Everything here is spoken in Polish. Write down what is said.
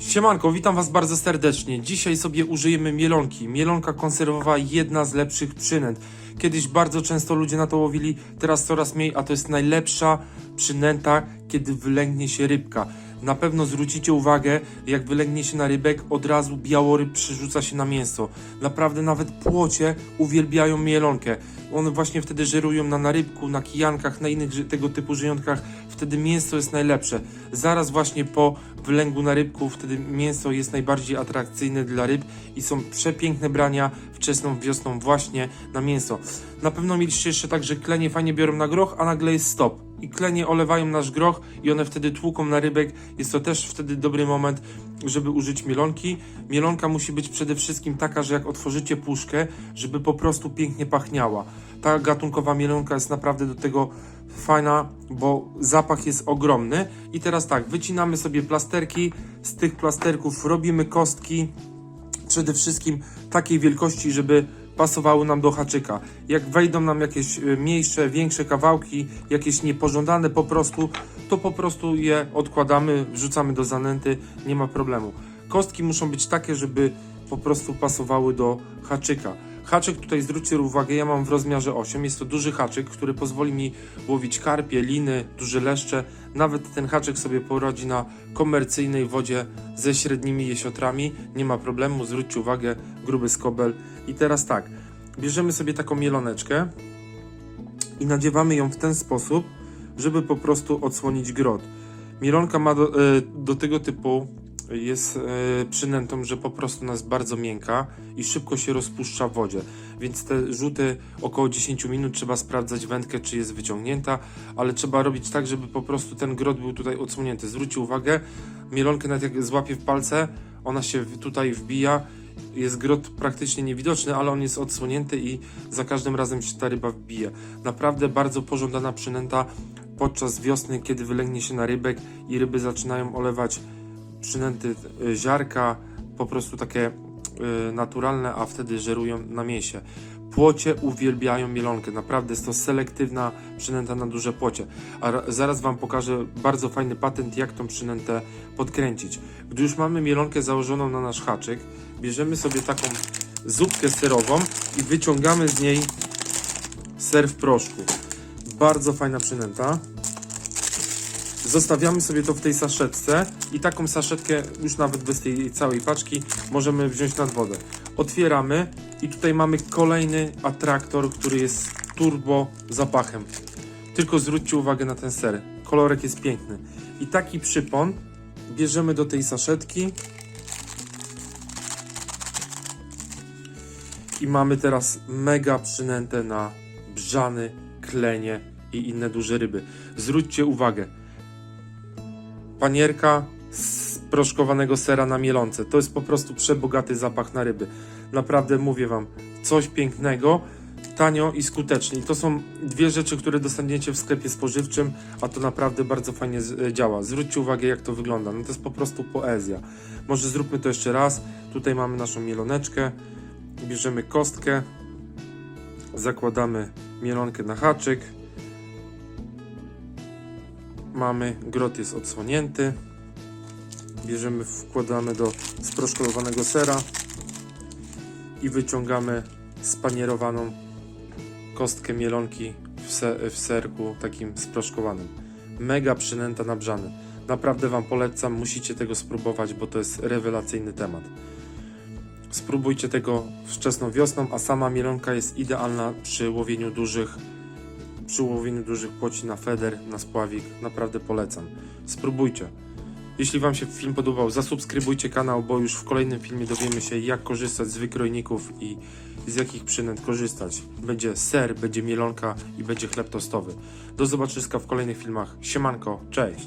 Siemanko, witam Was bardzo serdecznie. Dzisiaj sobie użyjemy mielonki. Mielonka konserwowa jedna z lepszych przynęt. Kiedyś bardzo często ludzie na to łowili, teraz coraz mniej, a to jest najlepsza przynęta, kiedy wylęgnie się rybka. Na pewno zwrócicie uwagę, jak wylęgnie się na rybek, od razu białoryb przerzuca się na mięso. Naprawdę nawet płocie uwielbiają mielonkę. One właśnie wtedy żerują na narybku, na kijankach, na innych tego typu żyjątkach. Wtedy mięso jest najlepsze. Zaraz właśnie po wylęgu na rybku, wtedy mięso jest najbardziej atrakcyjne dla ryb i są przepiękne brania wczesną wiosną właśnie na mięso. Na pewno mieliście jeszcze tak, że klenie fajnie biorą na groch, a nagle jest stop. I klenie olewają nasz groch i one wtedy tłuką na rybek. Jest to też wtedy dobry moment, żeby użyć mielonki. Mielonka musi być przede wszystkim taka, że jak otworzycie puszkę, żeby po prostu pięknie pachniała. Ta gatunkowa mielonka jest naprawdę do tego fajna, bo zapach jest ogromny. I teraz tak, wycinamy sobie plasterki, z tych plasterków robimy kostki, przede wszystkim takiej wielkości, żeby pasowały nam do haczyka. Jak wejdą nam jakieś y, mniejsze, większe kawałki, jakieś niepożądane po prostu, to po prostu je odkładamy, wrzucamy do zanęty, nie ma problemu. Kostki muszą być takie, żeby po prostu pasowały do haczyka. Haczyk tutaj zwróćcie uwagę, ja mam w rozmiarze 8. Jest to duży haczyk, który pozwoli mi łowić karpie, liny, duże leszcze. Nawet ten haczyk sobie poradzi na komercyjnej wodzie ze średnimi jesiotrami. Nie ma problemu, zwróćcie uwagę, gruby skobel. I teraz tak, bierzemy sobie taką mieloneczkę i nadziewamy ją w ten sposób, żeby po prostu odsłonić grot. Mielonka ma do, e, do tego typu jest e, przynętą, że po prostu jest bardzo miękka i szybko się rozpuszcza w wodzie. Więc te rzuty około 10 minut trzeba sprawdzać wędkę, czy jest wyciągnięta, ale trzeba robić tak, żeby po prostu ten grot był tutaj odsłonięty. Zwróćcie uwagę, mielonkę nawet jak złapie w palce, ona się tutaj wbija. Jest grot praktycznie niewidoczny, ale on jest odsłonięty i za każdym razem się ta ryba wbije. Naprawdę bardzo pożądana przynęta podczas wiosny, kiedy wylęgnie się na rybek i ryby zaczynają olewać przynęty y, ziarka, po prostu takie y, naturalne, a wtedy żerują na mięsie. Płocie uwielbiają mielonkę, naprawdę jest to selektywna przynęta na duże płocie. A ra- zaraz Wam pokażę bardzo fajny patent, jak tą przynętę podkręcić. Gdy już mamy mielonkę założoną na nasz haczyk, bierzemy sobie taką zupkę serową i wyciągamy z niej ser w proszku. Bardzo fajna przynęta. Zostawiamy sobie to w tej saszetce i taką saszetkę, już nawet bez tej całej paczki, możemy wziąć nad wodę. Otwieramy i tutaj mamy kolejny atraktor, który jest turbo zapachem. Tylko zwróćcie uwagę na ten ser. Kolorek jest piękny. I taki przypon bierzemy do tej saszetki. I mamy teraz mega przynętę na brzany, klenie i inne duże ryby. Zwróćcie uwagę, panierka z proszkowanego sera na mielonce. To jest po prostu przebogaty zapach na ryby. Naprawdę mówię Wam, coś pięknego, tanio i skutecznie. I to są dwie rzeczy, które dostaniecie w sklepie spożywczym, a to naprawdę bardzo fajnie e, działa. Zwróćcie uwagę, jak to wygląda. No to jest po prostu poezja. Może zróbmy to jeszcze raz. Tutaj mamy naszą mieloneczkę. Bierzemy kostkę, zakładamy mielonkę na haczyk. Mamy, grot jest odsłonięty. Bierzemy, wkładamy do sproszkowanego sera i wyciągamy spanierowaną kostkę mielonki w, se, w serku takim sproszkowanym. Mega przynęta na brzany. Naprawdę Wam polecam, musicie tego spróbować, bo to jest rewelacyjny temat. Spróbujcie tego wczesną wiosną, a sama mielonka jest idealna przy łowieniu dużych przy łowieniu dużych płoci na feder, na spławik. Naprawdę polecam. Spróbujcie. Jeśli Wam się film podobał, zasubskrybujcie kanał, bo już w kolejnym filmie dowiemy się, jak korzystać z wykrojników i z jakich przynęt korzystać. Będzie ser, będzie mielonka i będzie chleb tostowy. Do zobaczyska w kolejnych filmach. Siemanko, cześć!